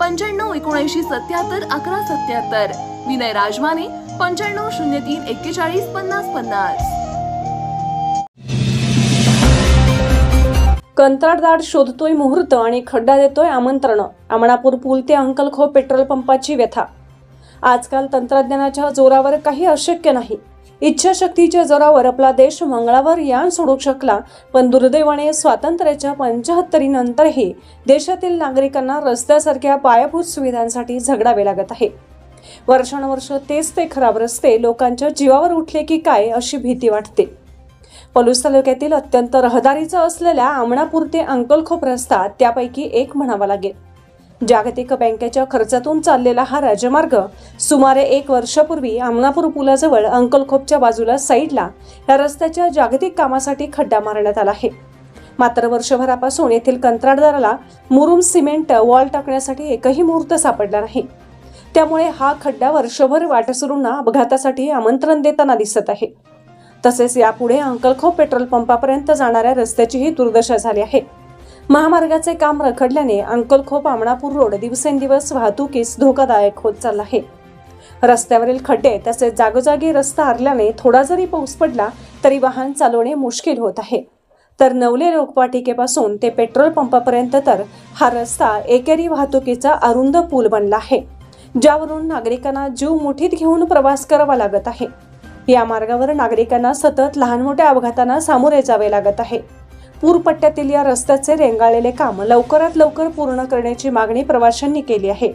पंच्याण्णव एकोणऐंशी सत्याहत्तर अकरा सत्याहत्तर. विनय राजमाने पंच्याण्णव शून्य तीन एक्केचाळीस पन्नास पन्नास. कंत्राटदार शोधतोय मुहूर्त आणि खड्डा देतोय आमंत्रण. आमणापूर पूल ते अंकलखो पेट्रोल पंपाची व्यथा आजकाल तंत्रज्ञानाच्या जोरावर काही अशक्य नाही. इच्छाशक्तीच्या जोरावर आपला देश मंगळावर यान सोडू शकला पण दुर्दैवाने स्वातंत्र्याच्या पंचाहत्तरीनंतरही देशातील नागरिकांना रस्त्यासारख्या पायाभूत सुविधांसाठी झगडावे लागत आहे. वर्षानुवर्ष तेच ते खराब रस्ते लोकांच्या जीवावर उठले की काय अशी भीती वाटते. पलूस तालुक्यातील अत्यंत रहदारीचा असलेल्या आमणापूर ते अंकलखोप रस्ता त्यापैकी एक म्हणावा लागेल. जागतिक बँकेच्या खर्चातून चाललेला हा राजमार्ग सुमारे एक वर्षापूर्वी आमनापूर पुलाजवळ अंकलखोपच्या बाजूला साईडला या रस्त्याच्या जागतिक कामासाठी खड्डा मारण्यात आला आहे. मात्र वर्षभरापासून येथील कंत्राटदाराला मुरुम सिमेंट वॉल टाकण्यासाठी एकही मुहूर्त सापडला नाही. त्यामुळे हा खड्डा वर्षभर वाटसरूंना अपघातासाठी आमंत्रण देताना दिसत आहे. तसेच यापुढे अंकलखोप पेट्रोल पंपापर्यंत जाणाऱ्या रस्त्याचीही दुर्दशा झाली आहे. महामार्गाचे काम रखडल्याने अंकलखोप आमणापूर रोड दिवसेंदिवस वाहतुकीस धोकादायक होत चालला आहे. रस्त्यावरील खड्डे तसेच जागोजागी रस्ता हरल्याने थोडा जरी पाऊस पडला तरी वाहन चालवणे मुश्किल होत आहे. तर नवले लोकपाटिकेपासून ते पेट्रोल पंपापर्यंत तर हा रस्ता एकेरी वाहतुकीचा अरुंद पूल बनला आहे ज्यावरून नागरिकांना जीव मुठीत घेऊन प्रवास करावा लागत आहे. या मार्गावर नागरिकांना सतत लहान मोठ्या अपघातांना सामोरे जावे लागत आहे. पूरपट्ट्यातील या रस्त्याचे रेंगाळलेले काम लवकरात लवकर पूर्ण करण्याची मागणी प्रवाशांनी केली आहे.